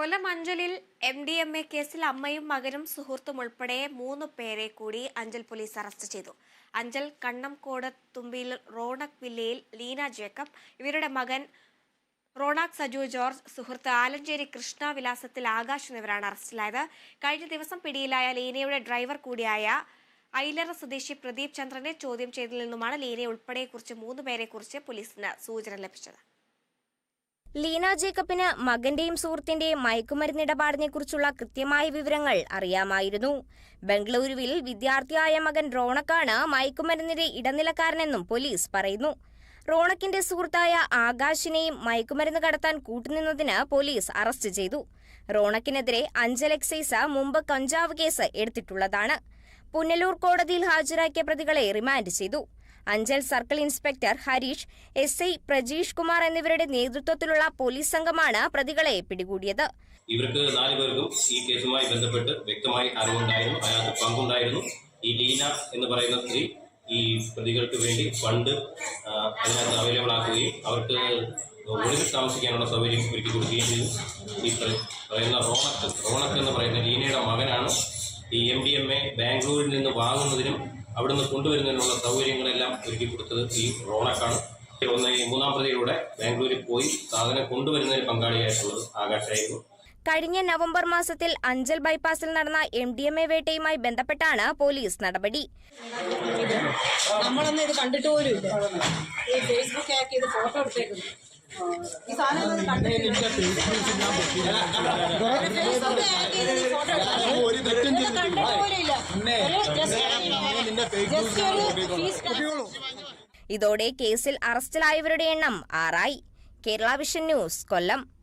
കൊല്ലം അഞ്ചലിൽ M D M A കേസിൽ അമ്മയും മകനും സുഹൃത്തും ഉൾപ്പെടെ മൂന്ന് പേരെ കൂടി അഞ്ചൽ പോലീസ് അറസ്റ്റ് ചെയ്തു. അഞ്ചൽ കണ്ണംകോട് തുമ്പിയിൽ റോണക് വില്ലയിൽ ലീന ജേക്കബ് ഇവരുടെ മകൻ റോണാക് സജു ജോർജ് സുഹൃത്ത് ആലഞ്ചേരി കൃഷ്ണ വിലാസത്തിൽ ആകാശ് എന്നിവരാണ് അറസ്റ്റിലായത്. കഴിഞ്ഞ ദിവസം പിടിയിലായ ലീനയുടെ ഡ്രൈവർ കൂടിയായ ഐലറ സ്വദേശി പ്രദീപ് ചന്ദ്രനെ ചോദ്യം ചെയ്തതിൽ നിന്നുമാണ് ലീനയെ ഉൾപ്പെടെക്കുറിച്ച് മൂന്ന് പേരെ കുറിച്ച് പോലീസിന് സൂചന ലഭിച്ചത്. ലീന ജേക്കബിന് മകന്റെയും സുഹൃത്തിന്റെയും മയക്കുമരുന്നിടപാടിനെ കുറിച്ചുള്ള കൃത്യമായ വിവരങ്ങൾ അറിയാമായിരുന്നു. ബംഗളൂരുവിൽ വിദ്യാർത്ഥിയായ മകൻ റോണക്കാണ് മയക്കുമരുന്നിന്റെ ഇടനിലക്കാരനെന്നും പോലീസ് പറയുന്നു. റോണക്കിന്റെ സുഹൃത്തായ ആകാശിനെയും മയക്കുമരുന്ന് കടത്താൻ കൂട്ടുനിന്നതിന് പോലീസ് അറസ്റ്റ് ചെയ്തു. റോണക്കിനെതിരെ അഞ്ചൽ എക്സൈസ് മുമ്പ് കഞ്ചാവ് കേസ് എടുത്തിട്ടുള്ളതാണ്. പുനലൂർ കോടതിയിൽ ഹാജരാക്കിയ പ്രതികളെ റിമാൻഡ് ചെയ്തു. Anchal circle inspector Harish S I Prajeesh Kumar എന്നിവരുടെ നേതൃത്വത്തിലുള്ള പോലീസ് സംഘമാണ് പ്രതികളെ പിടികൂടിയത്. ഇവർക്ക് നാല് പേർക്കും ഈ കേസുമായി ബന്ധപ്പെട്ട് വ്യക്തമായി അറിവുണ്ടായിരുന്നു. അയാൾക്ക് പങ്കുണ്ടായിരുന്നു. ഈ ലീന എന്ന് പറയുന്ന സ്ത്രീ ഈ പ്രതികൾക്ക് വേണ്ടി ഫണ്ട് അതിനകത്ത് അവൈലബിൾ ആക്കുകയും അവർക്ക് ഒളിവിൽ താമസിക്കാനുള്ള സൗകര്യം ഒരുക്കി കൊടുക്കുകയും ചെയ്തു. ഈ പറയുന്ന റോണക്ക് റോണക്ക് എന്ന് പറയുന്ന ലീനയുടെ മകനാണ് ഈ എം ഡി എം എ ബാംഗ്ലൂരിൽ നിന്ന് വാങ്ങുന്നതിനും അവിടുന്ന് കൊണ്ടുവരുന്നതിനുള്ള സൗകര്യങ്ങളെല്ലാം ഒരുക്കി കൊടുത്തത് ഈ റോണക്കാണ്. ഒന്ന് ഈ മൂന്നാം പ്രതിയിലൂടെ ബാംഗ്ലൂരിൽ പോയി സാധനം കൊണ്ടുവരുന്നതിന് പങ്കാളിയായിട്ടുള്ളത് ആകാശായിരുന്നു. കഴിഞ്ഞ നവംബർ മാസത്തിൽ അഞ്ചൽ ബൈപ്പാസിൽ നടന്ന എം ഡി എം എ വേട്ടയുമായി ബന്ധപ്പെട്ടാണ് പോലീസ് നടപടി. നമ്മളൊന്നും ഇത് കണ്ടിട്ട് പോലും ഫേസ്ബുക്ക് ആക്കി ഇത് ഫോട്ടോ എടുത്തേക്കുന്നു. ഈ സാധനം ഒന്നും കണ്ടിട്ടില്ല ഇതോടെ കേസിൽ അറസ്റ്റിലായവരുടെ എണ്ണം ആറായി. Kerala vision news Kollam.